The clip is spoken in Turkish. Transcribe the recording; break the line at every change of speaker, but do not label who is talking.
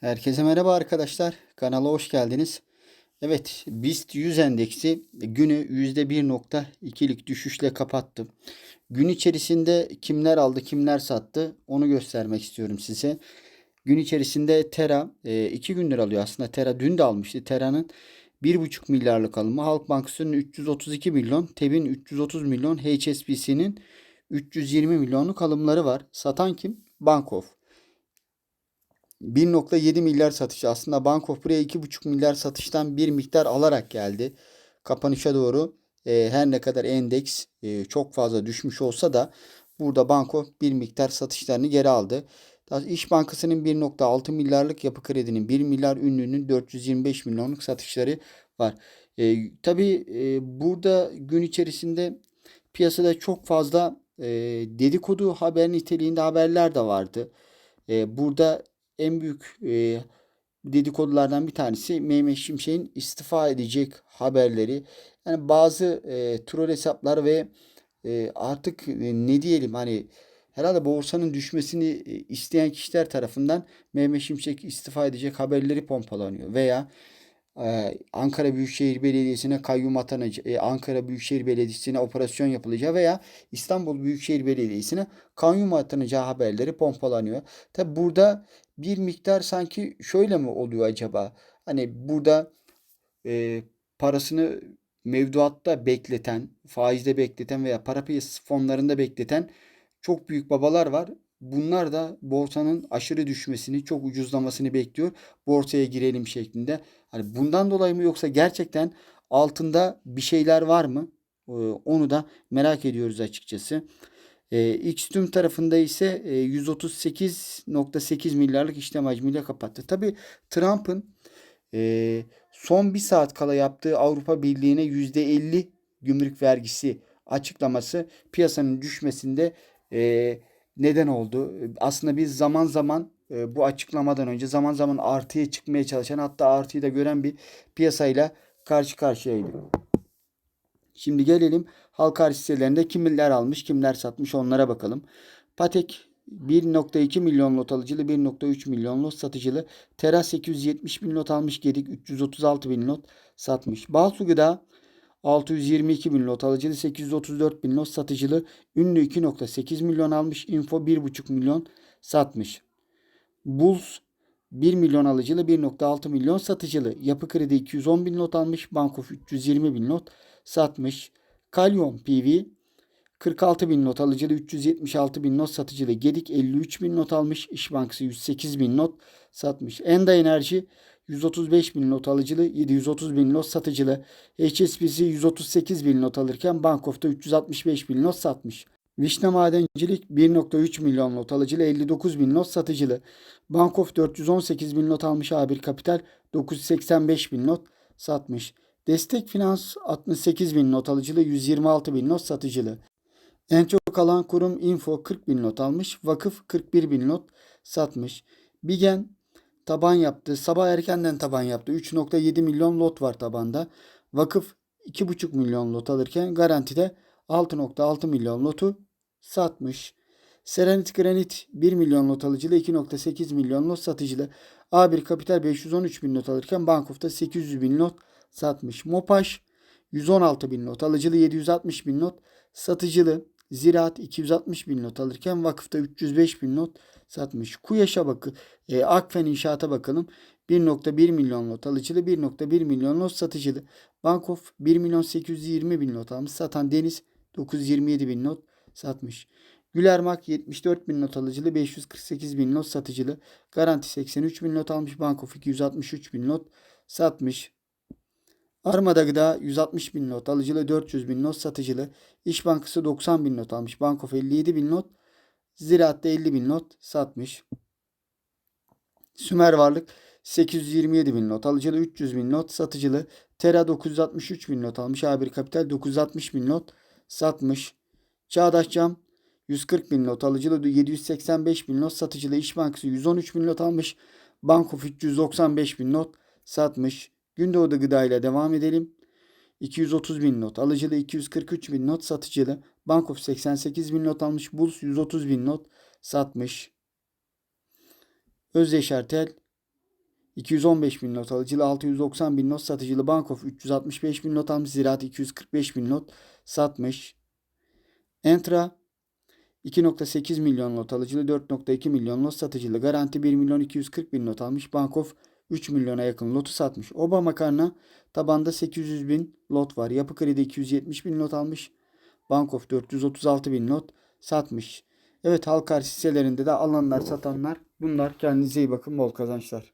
Herkese merhaba arkadaşlar. Kanala hoş geldiniz. Evet, BIST 100 endeksi günü %1.2'lik düşüşle kapattı. Gün içerisinde kimler aldı, kimler sattı onu göstermek istiyorum size. Gün içerisinde Tera 2 gündür alıyor aslında. Tera dün de almıştı. Tera'nın 1,5 milyarlık alımı. Halk Bankası'nın 332 milyon, TEB'in 330 milyon, HSBC'nin 320 milyonluk alımları var. Satan kim? Bankof. 1.7 milyar satışı aslında Bankof buraya 2.5 milyar satıştan bir miktar alarak geldi. Kapanışa doğru e, her ne kadar endeks e, çok fazla düşmüş olsa da burada Bankof bir miktar satışlarını geri aldı. İş Bankası'nın 1.6 milyarlık yapı kredinin 1 milyar ünlünün 425 milyonluk satışları var. E, tabii e, burada gün içerisinde piyasada çok fazla e, dedikodu haber niteliğinde haberler de vardı. E, burada en büyük e, dedikodulardan bir tanesi Mehmet Şimşek'in istifa edecek haberleri. Yani bazı e, troll hesaplar ve e, artık e, ne diyelim hani herhalde borsanın düşmesini e, isteyen kişiler tarafından Mehmet Şimşek istifa edecek haberleri pompalanıyor. Veya Ankara Büyükşehir Belediyesi'ne kayyum atanacağı, e, Ankara Büyükşehir Belediyesi'ne operasyon yapılacağı veya İstanbul Büyükşehir Belediyesi'ne kayyum atanacağı haberleri pompalanıyor. Tabi burada bir miktar sanki şöyle mi oluyor acaba? Hani burada e, parasını mevduatta bekleten, faizde bekleten veya para piyasası fonlarında bekleten çok büyük babalar var. Bunlar da borsanın aşırı düşmesini, çok ucuzlamasını bekliyor. Borsaya girelim şeklinde. Hani bundan dolayı mı yoksa gerçekten altında bir şeyler var mı? Ee, onu da merak ediyoruz açıkçası. E, Xtüm tarafında ise e, 138.8 milyarlık işlem hacmiyle kapattı. Tabii Trump'ın e, son bir saat kala yaptığı Avrupa Birliği'ne %50 gümrük vergisi açıklaması piyasanın düşmesinde e, neden oldu. Aslında biz zaman zaman e, bu açıklamadan önce zaman zaman artıya çıkmaya çalışan hatta artıyı da gören bir piyasayla karşı karşıyaydık. Şimdi gelelim halka arz hisselerinde kimler almış kimler satmış onlara bakalım. Patek 1.2 milyon lot alıcılı 1.3 milyon lot satıcılı. Tera 870 bin lot almış Gedik 336 bin lot satmış. Balsu Gıda 622 bin lot alıcılı 834 bin lot satıcılı. Ünlü 2.8 milyon almış. Info 1.5 milyon satmış. Bulls 1 milyon alıcılı 1.6 milyon satıcılı. Yapı kredi 210 bin lot almış. Bankof 320 bin lot satmış. Kalyon PV 46 bin not alıcılı 376 bin not satıcılı. Gedik 53 bin not almış. İş Bankası 108 bin not satmış. Enda Enerji 135 bin not alıcılı 730 bin not satıcılı. HSBC 138 bin not alırken Bankof'ta 365 bin not satmış. Vişne Madencilik 1.3 milyon not alıcılı 59 bin not satıcılı. Bankof 418 bin not almış A1 Kapital 985 bin not satmış. Destek Finans 68 bin not alıcılı 126 bin not satıcılı. En çok alan kurum Info 40 bin not almış. Vakıf 41 bin not satmış. Bigen taban yaptı. Sabah erkenden taban yaptı. 3.7 milyon lot var tabanda. Vakıf 2.5 milyon lot alırken garantide 6.6 milyon lotu satmış. Serenit Granit 1 milyon lot alıcılı 2.8 milyon lot satıcılı. A1 Kapital 513 bin not alırken Bankof'ta 800 bin not satmış. Mopaş 116 bin not alıcılı 760 bin not satıcılı. Ziraat 260 bin not alırken vakıfta 305 bin not satmış. Kuyaş'a bakın. E, Akfen İnşaat'a bakalım. 1.1 milyon not alıcılı 1.1 milyon not satıcılı. Bankof 1 milyon 820 bin not almış. Satan Deniz 927 bin not satmış. Gülermak 74 bin not alıcılı 548 bin not satıcılı. Garanti 83 bin not almış. Bankof 263 bin not satmış. Armada Gıda 160 bin not alıcılı 400 bin not satıcılı. İş Bankası 90 bin not almış. Bankof 57 bin not. Ziraat'ta 50 bin not satmış. Sümer Varlık 827 bin not alıcılı 300 bin not satıcılı. Tera 963 bin not almış. A1 Kapital 960 bin not satmış. Çağdaş Cam 140 bin not alıcılı 785 bin not satıcılı. İş Bankası 113 bin not almış. Bankof 395 bin not satmış. Gündoğdu Gıda ile devam edelim. 230 bin not alıcılı 243 bin not satıcılı. Bankof 88 bin not almış. Bulls 130 bin not satmış. Özdeş Ertel 215 bin lot alıcılı 690 bin lot satıcılı Bankof 365 bin lot almış. Ziraat 245 bin lot satmış. Entra 2.8 milyon lot alıcılı 4.2 milyon lot satıcılı. Garanti 1 milyon 240 bin lot almış. Bankof 3 milyona yakın lotu satmış. Oba makarna tabanda 800 bin lot var. Yapı Kredi 270 bin lot almış. Bankof 436 bin lot satmış. Evet halka hisselerinde de alanlar satanlar bunlar. Kendinize iyi bakın bol kazançlar.